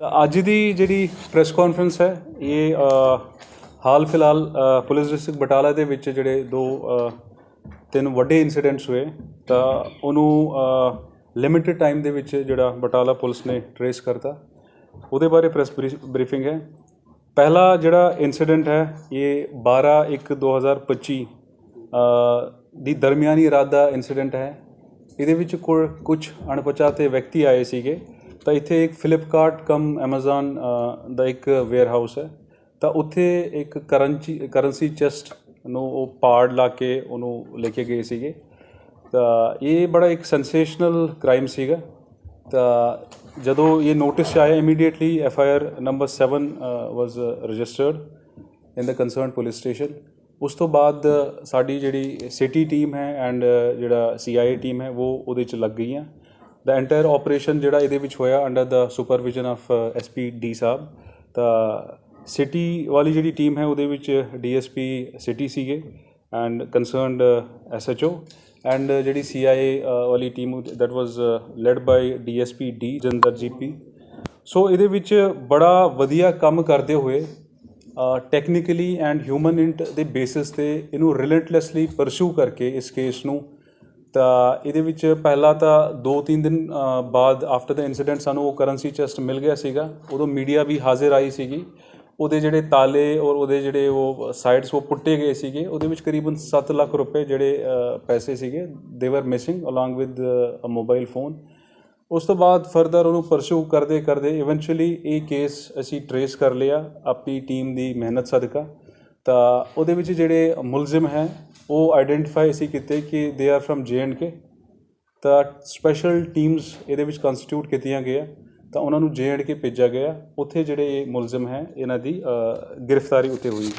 ਅੱਜ ਦੀ ਜਿਹੜੀ press conference ਹੈ ਇਹ ਹਾਲ ਫਿਲਹਾਲ ਪੁਲਿਸ ਡਿਸਟ੍ਰਿਕਟ ਬਟਾਲਾ ਦੇ ਵਿੱਚ ਜਿਹੜੇ ਦੋ ਤਿੰਨ ਵੱਡੇ ਇਨਸੀਡੈਂਟਸ ਹੋਏ ਤਾਂ ਉਹਨੂੰ ਲਿਮਿਟਿਡ ਟਾਈਮ ਦੇ ਵਿੱਚ ਜਿਹੜਾ ਬਟਾਲਾ ਪੁਲਿਸ ਨੇ ਟਰੇਸ ਕਰਤਾ। ਉਹਦੇ ਬਾਰੇ ਪ੍ਰੈਸ ਬਰੀਫਿੰਗ ਹੈ। ਪਹਿਲਾ ਜਿਹੜਾ ਇਨਸੀਡੈਂਟ ਹੈ ਇਹ 12 1 2025 ਅ, ਦੀ ਦਰਮਿਆਨੀ ਰਾਤ ਦਾ ਇਨਸੀਡੈਂਟ ਹੈ। ਇਹਦੇ ਵਿੱਚ ਕੁਝ ਅਣਪਛਾਤੇ ਵਿਅਕਤੀ ਆਏ ਸੀਗੇ। ਤਾਂ ਇੱਥੇ ਇੱਕ ਫਲਿੱਪਕਾਰਟ ਕਮ Amazon ਦਾ ਇੱਕ ਵੇਅਰਹਾਊਸ ਹੈ। ਤਾਂ ਉੱਥੇ ਇੱਕ ਕਰੰਸੀ ਕਰੰਸੀ ਚੈਸਟ ਨੂੰ ਉਹ ਪਾੜ ਲਾ ਕੇ ਉਹਨੂੰ ਲੈ ਕੇ ਗਏ ਸੀਗੇ। ਤਾਂ ਇਹ ਬੜਾ ਇੱਕ ਸੈਂਸੇਸ਼ਨਲ ਕ੍ਰਾਈਮ ਸੀਗਾ। ਤਾਂ ਜਦੋਂ ਇਹ ਨੋਟਿਸ ਆਇਆ immediately F I R number 7 was registered in the concerned police station ਉਸ ਤੋਂ ਬਾਅਦ ਸਾਡੀ ਜਿਹੜੀ ਸਿਟੀ ਟੀਮ ਹੈ ਐਂਡ ਜਿਹੜਾ ਸੀਆਈਏ ਟੀਮ ਹੈ, ਉਹ ਉਹਦੇ ਚ ਲੱਗ ਗਈਆਂ। ਦਾ ਐਂਟਾਇਰ ਆਪਰੇਸ਼ਨ ਜਿਹੜਾ ਇਹਦੇ ਵਿੱਚ ਹੋਇਆ under the supervision of SP D ਸਾਹਿਬ, ਤਾਂ ਸਿਟੀ ਵਾਲੀ ਜਿਹੜੀ ਟੀਮ ਹੈ ਉਹਦੇ ਵਿੱਚ ਡੀਐਸਪੀ ਸਿਟੀ ਸੀਗੇ ਐਂਡ ਕੰਸਰਨਡ ਐਸਐਚਓ ਐਂਡ ਜਿਹੜੀ ਸੀਆਈਏ uh, ਵਾਲੀ team that was led by DSP D ਜੰਦਰ ਜੀਪੀ ਸੋ ਇਹਦੇ ਵਿੱਚ ਬੜਾ ਵਧੀਆ ਕੰਮ ਕਰਦੇ ਹੋਏ ਟੈਕਨੀਕਲੀ ਐਂਡ ਹਿਊਮਨ ਇੰਟ ਦੇ ਬੇਸਿਸ ਤੇ ਇਹਨੂੰ ਰਿਲੈਂਟਲੈਸਲੀ ਪਰਸੂ ਕਰਕੇ ਇਸ ਕੇਸ ਨੂੰ ਤਾਂ ਇਹਦੇ ਵਿੱਚ ਪਹਿਲਾ ਤਾਂ 2-3 ਦਿਨ ਅ, ਬਾਅਦ ਆਫਟਰ ਦਾ ਇਨਸੀਡੈਂਟ ਸਾਨੂੰ ਉਹ ਕਰੰਸੀ ਚੈਸਟ ਮਿਲ ਗਿਆ ਸੀਗਾ। ਉਦੋਂ ਮੀਡੀਆ ਵੀ ਹਾਜ਼ਰ ਆਈ ਸੀਗੀ। ਉਹਦੇ ਜਿਹੜੇ ਤਾਲੇ ਔਰ ਉਹਦੇ ਜਿਹੜੇ ਉਹ ਸਾਈਡਸ ਉਹ ਪੁੱਟੇ ਗਏ ਸੀਗੇ। ਉਹਦੇ ਵਿੱਚ ਕਰੀਬਨ 7 ਲੱਖ ਰੁਪਏ ਜਿਹੜੇ ਅ, ਪੈਸੇ ਸੀਗੇ। They were missing along with a mobile phone ਉਸ ਤੋਂ ਬਾਅਦ ਫਰਦਰ ਉਹਨੂੰ ਪਰਸੂ ਕਰਦੇ ਕਰਦੇ ਇਵੈਂਚੁਅਲੀ ਇਹ ਕੇਸ ਅਸੀਂ ਟਰੇਸ ਕਰ ਲਿਆ ਆਪਣੀ ਟੀਮ ਦੀ ਮਿਹਨਤ ਸਦਕਾ। ਤਾਂ ਉਹਦੇ ਵਿੱਚ ਜਿਹੜੇ ਮੁਲਜ਼ਮ ਹੈ ਉਹ ਆਈਡੈਂਟੀਫਾਈ ਅਸੀਂ ਕੀਤੇ ਕਿ they are from J and K ਤਾਂ ਸਪੈਸ਼ਲ ਟੀਮਸ ਇਹਦੇ ਵਿੱਚ ਕੰਸਟੀਟਿਊਟ ਕੀਤੀਆਂ ਗਈਆਂ, ਤਾਂ ਉਹਨਾਂ ਨੂੰ ਜੇ ਐਂਡ ਕੇ ਭੇਜਿਆ ਗਿਆ। ਉੱਥੇ ਜਿਹੜੇ ਇਹ ਮੁਲਜ਼ਮ ਹੈ, ਇਹਨਾਂ ਦੀ ਗ੍ਰਿਫਤਾਰੀ ਉੱਤੇ ਹੋਈ।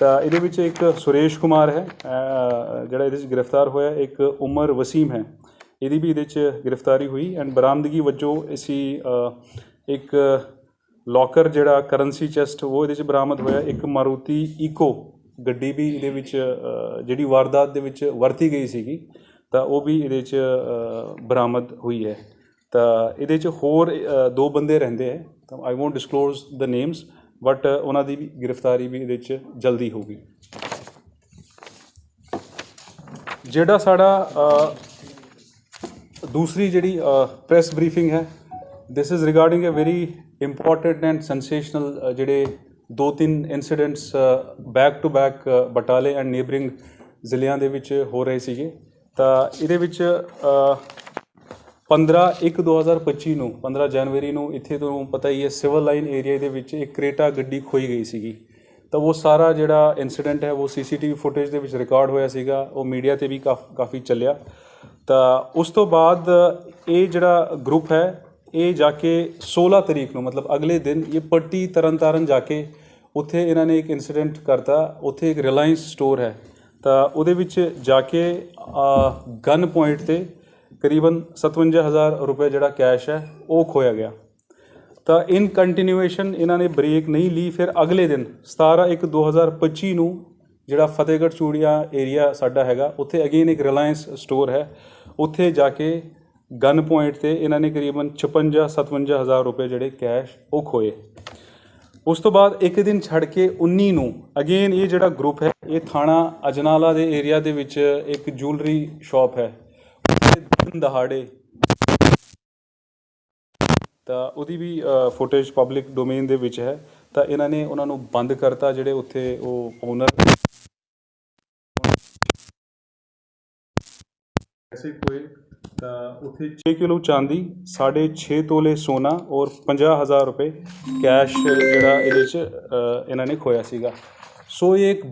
ਤਾਂ ਇਹਦੇ ਵਿੱਚ ਇੱਕ ਸੁਰੇਸ਼ ਕੁਮਾਰ ਹੈ ਜਿਹੜਾ ਇਹਦੇ ਵਿੱਚ ਗ੍ਰਿਫਤਾਰ ਹੋਇਆ, ਇੱਕ ਉਮਰ ਵਸੀਮ ਹੈ। ਇਹਦੀ ਵੀ ਇਹਦੇ 'ਚ ਗ੍ਰਿਫਤਾਰੀ ਹੋਈ ਐਂਡ ਬਰਾਮਦਗੀ ਵਜੋਂ ਅਸੀਂ ਇੱਕ ਲੋਕਰ ਜਿਹੜਾ ਕਰੰਸੀ ਚੈਸਟ ਉਹ ਇਹਦੇ 'ਚ ਬਰਾਮਦ ਹੋਇਆ। ਇੱਕ ਮਾਰੂਤੀ ਈਕੋ ਗੱਡੀ ਵੀ ਇਹਦੇ ਵਿੱਚ ਜਿਹੜੀ ਵਾਰਦਾਤ ਦੇ ਵਿੱਚ ਵਰਤੀ ਗਈ ਸੀਗੀ, ਤਾਂ ਉਹ ਵੀ ਇਹਦੇ 'ਚ ਬਰਾਮਦ ਹੋਈ ਹੈ। ਤਾਂ ਇਹਦੇ 'ਚ ਹੋਰ ਦੋ ਬੰਦੇ ਰਹਿੰਦੇ ਹੈ। ਤਾਂ I won't disclose the names but ਉਹਨਾਂ ਦੀ ਵੀ ਗ੍ਰਿਫਤਾਰੀ ਵੀ ਇਹਦੇ 'ਚ ਜਲਦੀ ਹੋਊਗੀ। ਜਿਹੜਾ ਸਾਡਾ ਦੂਸਰੀ ਜਿਹੜੀ ਪ੍ਰੈਸ ਬਰੀਫਿੰਗ ਹੈ this is regarding a very important and sensational ਜਿਹੜੇ ਦੋ ਤਿੰਨ ਇਨਸੀਡੈਂਟਸ ਬੈਕ ਟੂ ਬੈਕ ਬਟਾਲੇ ਐਂਡ ਨੇਬਰਿੰਗ ਜ਼ਿਲ੍ਹਿਆਂ ਦੇ ਵਿੱਚ ਹੋ ਰਹੇ ਸੀਗੇ। ਤਾਂ ਇਹਦੇ ਵਿੱਚ ਅ, 15 1 2025 ਨੂੰ 15 ਜਨਵਰੀ ਨੂੰ ਇੱਥੇ ਤੋਂ ਪਤਾ ਹੀ ਹੈ ਸਿਵਲ ਲਾਈਨ ਏਰੀਆ ਦੇ ਵਿੱਚ ਇੱਕ ਕ੍ਰੇਟਾ ਗੱਡੀ ਖੋਈ ਗਈ ਸੀਗੀ। ਤਾਂ ਉਹ ਸਾਰਾ ਜਿਹੜਾ ਇਨਸੀਡੈਂਟ ਹੈ ਉਹ ਸੀਸੀਟੀਵੀ ਫੁਟੇਜ ਦੇ ਵਿੱਚ ਰਿਕਾਰਡ ਹੋਇਆ ਸੀਗਾ ਉਹ ਮੀਡੀਆ ਤੇ ਵੀ ਕਾਫ- ਕਾਫੀ ਚੱਲਿਆ। ਤਾਂ ਉਸ ਤੋਂ ਬਾਅਦ ਇਹ ਜਿਹੜਾ ਗਰੁੱਪ ਹੈ ਇਹ ਜਾ ਕੇ 16 ਤਰੀਕ ਨੂੰ, ਮਤਲਬ ਅਗਲੇ ਦਿਨ ਇਹ ਪੱਟੀ ਤਰਨਤਾਰਨ ਜਾ ਕੇ ਉੱਥੇ ਇਹਨਾਂ ਨੇ ਇੱਕ ਇਨਸੀਡੈਂਟ ਕਰਤਾ, ਉੱਥੇ ਇੱਕ ਰਿਲਾਇੰਸ ਸਟੋਰ ਹੈ। ਤਾਂ ਉਹਦੇ ਵਿੱਚ ਜਾ ਕੇ ਗਨ ਪੁਆਇੰਟ ਤੇ ਕਰੀਬਨ 57000 ਰੁਪਏ ਜਿਹੜਾ ਕੈਸ਼ ਹੈ, ਉਹ ਖੋਇਆ ਗਿਆ। ਤਾਂ ਇਨ ਕੰਟੀਨਿਊਏਸ਼ਨ ਇਹਨਾਂ ਨੇ ਬ੍ਰੇਕ ਨਹੀਂ ਲਈ, ਫਿਰ ਅਗਲੇ ਦਿਨ 17 1 2025 ਨੂੰ ਜਿਹੜਾ ਫਤਿਹਗੜ੍ਹ ਚੂੜੀਆਂ ਏਰੀਆ ਸਾਡਾ ਹੈਗਾ, ਉੱਥੇ ਅਗੇਨ ਇੱਕ ਰਿਲਾਇੰਸ ਸਟੋਰ ਹੈ। ਉੱਥੇ ਜਾ ਕੇ ਗਨ ਪੁਆਇੰਟ ਤੇ ਇਹਨਾਂ ਨੇ ਕਰੀਬਨ 56 57000 ਰੁਪਏ ਜਿਹੜੇ ਕੈਸ਼ ਉਹ ਖੋਏ। ਉਸ ਤੋਂ ਬਾਅਦ ਇੱਕ ਦਿਨ ਛੱਡ ਕੇ 19 ਨੂੰ ਅਗੇਨ ਇਹ ਜਿਹੜਾ ਗਰੁੱਪ ਹੈ, ਇਹ ਥਾਣਾ ਅਜਨਾਲਾ ਦੇ ਏਰੀਆ ਦੇ ਵਿੱਚ ਇੱਕ ਜੁਐਲਰੀ ਸ਼ਾਪ ਹੈ। ਉੱਥੇ ਦਿਨ ਦਹਾੜੇ ਤਾਂ ਉਹਦੀ ਵੀ ਫੁਟੇਜ ਪਬਲਿਕ ਡੋਮੇਨ ਦੇ ਵਿੱਚ ਹੈ। ਤਾਂ ਇਹਨਾਂ ਨੇ ਉਹਨਾਂ ਨੂੰ ਬੰਦ ਕਰਤਾ ਜਿਹੜੇ ਉੱਥੇ ਉਹ ਓਨਰ ਐਸੇ ਕੋਈ ਤਾਂ ਉੱਥੇ 6 ਕਿਲੋ ਚਾਂਦੀ 6.5 ਤੋਲੇ ਸੋਨਾ ਔਰ 50000 ਰੁਪਏ ਕੈਸ਼ ਜਿਹੜਾ ਇਹਦੇ ਚ ਅ, ਇਹਨਾਂ ਨੇ ਖੋਇਆ ਸੀਗਾ। ਸੋ ਇਹ ਇੱਕ